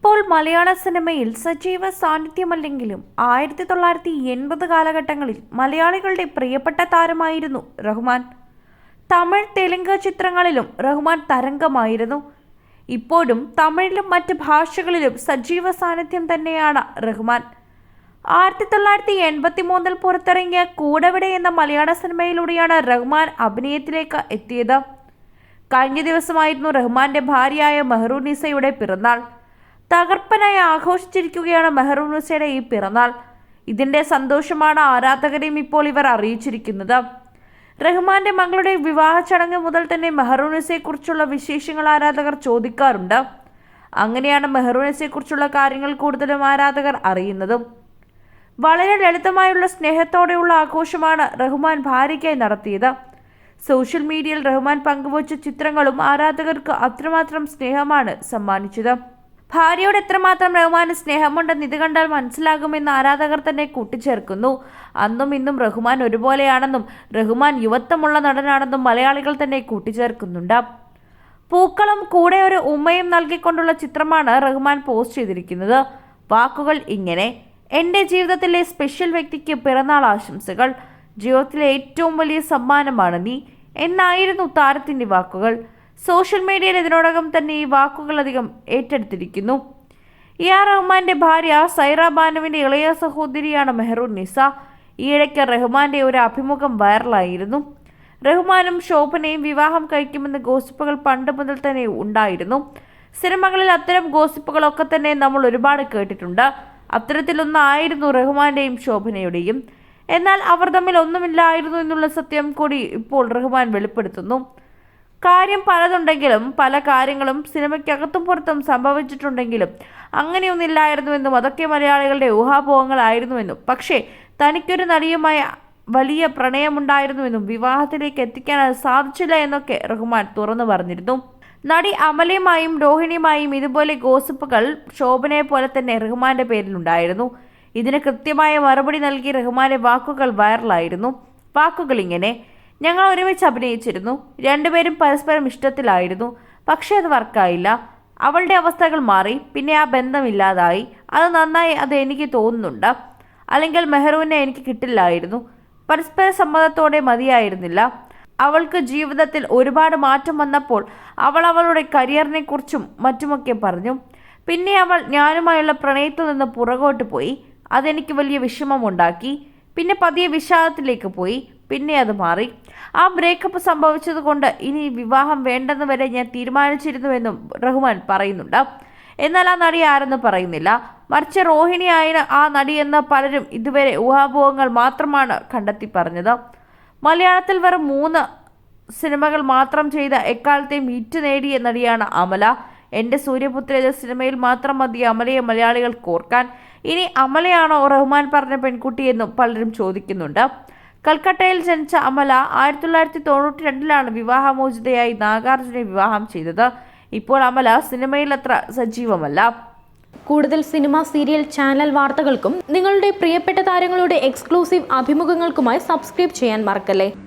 ഇപ്പോൾ മലയാള സിനിമയിൽ സജീവ സാന്നിധ്യമല്ലെങ്കിലും ആയിരത്തി തൊള്ളായിരത്തി എൺപത് കാലഘട്ടങ്ങളിൽ മലയാളികളുടെ പ്രിയപ്പെട്ട താരമായിരുന്നു റഹ്മാൻ. തമിഴ് തെലുങ്ക് ചിത്രങ്ങളിലും റഹ്മാൻ തരംഗമായിരുന്നു. ഇപ്പോഴും തമിഴിലും മറ്റ് ഭാഷകളിലും സജീവ സാന്നിധ്യം തന്നെയാണ് റഹ്മാൻ. ആയിരത്തി തൊള്ളായിരത്തി എൺപത്തി മൂന്നിൽ പുറത്തിറങ്ങിയ കൂടവിടെ എന്ന മലയാള സിനിമയിലൂടെയാണ് റഹ്മാൻ അഭിനയത്തിലേക്ക് എത്തിയത്. കഴിഞ്ഞ ദിവസമായിരുന്നു റഹ്മാന്റെ ഭാര്യയായ മെഹറൂനിസയുടെ പിറന്നാൾ. തകർപ്പനായി ആഘോഷിച്ചിരിക്കുകയാണ് മെഹറൂനിസയുടെ ഈ പിറന്നാൾ. ഇതിന്റെ സന്തോഷമാണ് ആരാധകരെയും ഇപ്പോൾ ഇവർ അറിയിച്ചിരിക്കുന്നത്. റഹ്മാന്റെ മകളുടെ വിവാഹ ചടങ്ങ് മുതൽ തന്നെ മെഹറൂനിസയെക്കുറിച്ചുള്ള വിശേഷങ്ങൾ ആരാധകർ ചോദിക്കാറുണ്ട്. അങ്ങനെയാണ് മെഹറൂനിസയെക്കുറിച്ചുള്ള കാര്യങ്ങൾ കൂടുതലും ആരാധകർ അറിയുന്നതും. വളരെ ലളിതമായുള്ള സ്നേഹത്തോടെയുള്ള ആഘോഷമാണ് റഹ്മാൻ ഭാര്യയ്ക്കായി നടത്തിയത്. സോഷ്യൽ മീഡിയയിൽ റഹ്മാൻ പങ്കുവച്ച ചിത്രങ്ങളും ആരാധകർക്ക് അത്രമാത്രം സ്നേഹമാണ് സമ്മാനിച്ചത്. ഭാര്യയോട് എത്രമാത്രം റഹ്മാന് സ്നേഹമുണ്ടെന്ന് ഇത് കണ്ടാൽ മനസ്സിലാകുമെന്ന് ആരാധകർ തന്നെ കൂട്ടിച്ചേർക്കുന്നു. അന്നും ഇന്നും റഹ്മാൻ ഒരുപോലെയാണെന്നും റഹ്മാൻ യുവത്വമുള്ള നടനാണെന്നും മലയാളികൾ തന്നെ കൂട്ടിച്ചേർക്കുന്നുണ്ട്. പൂക്കളും കൂടെ ഒരു ഉമ്മയും നൽകിക്കൊണ്ടുള്ള ചിത്രമാണ് റഹ്മാൻ പോസ്റ്റ് ചെയ്തിരിക്കുന്നത്. വാക്കുകൾ ഇങ്ങനെ എന്റെ ജീവിതത്തിലെ സ്പെഷ്യൽ വ്യക്തിക്ക് പിറന്നാൾ ആശംസകൾ. ജീവിതത്തിലെ ഏറ്റവും വലിയ സമ്മാനമാണ് നീ എന്നായിരുന്നു താരത്തിന്റെ വാക്കുകൾ. സോഷ്യൽ മീഡിയയിൽ ഇതിനോടകം തന്നെ ഈ വാക്കുകളധികം ഏറ്റെടുത്തിരിക്കുന്നു. ഇ ആർ റഹ്മാന്റെ ഭാര്യ സൈറ ബാനുവിന്റെ ഇളയ സഹോദരിയാണ് മെഹറൂൻ നിസ. ഈയിടയ്ക്ക് റഹ്മാന്റെ ഒരു അഭിമുഖം വൈറലായിരുന്നു. റഹ്മാനും ശോഭനയും വിവാഹം കഴിക്കുമെന്ന ഗോസിപ്പുകൾ പണ്ട് മുതൽ തന്നെ ഉണ്ടായിരുന്നു. സിനിമകളിൽ അത്തരം ഗോസിപ്പുകളൊക്കെ തന്നെ നമ്മൾ ഒരുപാട് കേട്ടിട്ടുണ്ട്. അത്തരത്തിലൊന്നായിരുന്നു റഹ്മാന്റെയും ശോഭനയുടെയും. എന്നാൽ അവർ തമ്മിൽ ഒന്നുമില്ലായിരുന്നു എന്നുള്ള സത്യം കൂടി ഇപ്പോൾ റഹ്മാൻ വെളിപ്പെടുത്തുന്നു. കാര്യം പലതുണ്ടെങ്കിലും പല കാര്യങ്ങളും സിനിമയ്ക്കകത്തും പുറത്തും സംഭവിച്ചിട്ടുണ്ടെങ്കിലും അങ്ങനെയൊന്നില്ലായിരുന്നുവെന്നും അതൊക്കെ മലയാളികളുടെ ഊഹാപോഹങ്ങളായിരുന്നുവെന്നും. പക്ഷേ തനിക്കൊരു നടിയുമായ വലിയ പ്രണയമുണ്ടായിരുന്നുവെന്നും വിവാഹത്തിലേക്ക് എത്തിക്കാൻ അത് സാധിച്ചില്ല എന്നൊക്കെ റഹ്മാൻ തുറന്നു പറഞ്ഞിരുന്നു. നടി അമലയുമായും രോഹിണിയുമായും ഇതുപോലെ ഗോസിപ്പുകൾ ശോഭനയെ പോലെ തന്നെ റഹ്മാന്റെ പേരിലുണ്ടായിരുന്നു. ഇതിന് കൃത്യമായ മറുപടി നൽകി റഹ്മാന്റെ വാക്കുകൾ വൈറലായിരുന്നു. വാക്കുകൾ ഇങ്ങനെ ഞങ്ങൾ ഒരുമിച്ച് അഭിനയിച്ചിരുന്നു. രണ്ടുപേരും പരസ്പരം ഇഷ്ടത്തിലായിരുന്നു. പക്ഷേ അത് വർക്കായില്ല. അവളുടെ അവസ്ഥകൾ മാറി. പിന്നെ ആ ബന്ധമില്ലാതായി. അത് നന്നായി അത് എനിക്ക് തോന്നുന്നുണ്ട്. അല്ലെങ്കിൽ മെഹ്റൂവിനെ എനിക്ക് കിട്ടില്ലായിരുന്നു. പരസ്പര സമ്മതത്തോടെ മതിയായിരുന്നില്ല. അവൾക്ക് ജീവിതത്തിൽ ഒരുപാട് മാറ്റം വന്നപ്പോൾ അവൾ അവളുടെ കരിയറിനെ കുറിച്ചും മറ്റുമൊക്കെ പറഞ്ഞു. പിന്നെ അവൾ ഞാനുമായുള്ള പ്രണയത്തിൽ നിന്ന് പുറകോട്ട് പോയി. അതെനിക്ക് വലിയ വിഷമമുണ്ടാക്കി. പിന്നെ പതിയെ വിഷാദത്തിലേക്ക് പോയി. പിന്നെ അത് മാറി. ആ ബ്രേക്കപ്പ് സംഭവിച്ചതുകൊണ്ട് ഇനി വിവാഹം വേണ്ടെന്ന് വരെ ഞാൻ തീരുമാനിച്ചിരുന്നുവെന്നും റഹ്മാൻ പറയുന്നുണ്ട്. എന്നാൽ ആ നടി ആരെന്ന് പറയുന്നില്ല. മറിച്ച് റോഹിണിയായ ആ നടി എന്ന് പലരും ഇതുവരെ ഊഹാപോഹങ്ങൾ മാത്രമാണ് കണ്ടെത്തി പറഞ്ഞത്. മലയാളത്തിൽ വെറും മൂന്ന് സിനിമകൾ മാത്രം ചെയ്ത എക്കാലത്തെയും ഹിറ്റ് നേടിയ നടിയാണ് അമല. എന്റെ സൂര്യപുത്ര എന്ന സിനിമയിൽ മാത്രം മതി അമലയെ മലയാളികൾ കോർക്കാൻ ഇനി അമലയാണോ റഹ്മാൻ പറഞ്ഞ പെൺകുട്ടിയെന്നും പലരും ചോദിക്കുന്നുണ്ട്. കൽക്കട്ടയിൽ ജനിച്ച അമല ആയിരത്തി തൊള്ളായിരത്തി തൊണ്ണൂറ്റി രണ്ടിലാണ് വിവാഹമോചിതയായി നാഗാർജുനെ വിവാഹം ചെയ്തത്. ഇപ്പോൾ അമല സിനിമയിൽ അത്ര സജീവമല്ല. കൂടുതൽ സിനിമ സീരിയൽ ചാനൽ വാർത്തകൾക്കും നിങ്ങളുടെ പ്രിയപ്പെട്ട താരങ്ങളുടെ എക്സ്ക്ലൂസീവ് അഭിമുഖങ്ങൾക്കുമായി സബ്സ്ക്രൈബ് ചെയ്യാൻ മറക്കല്ലേ?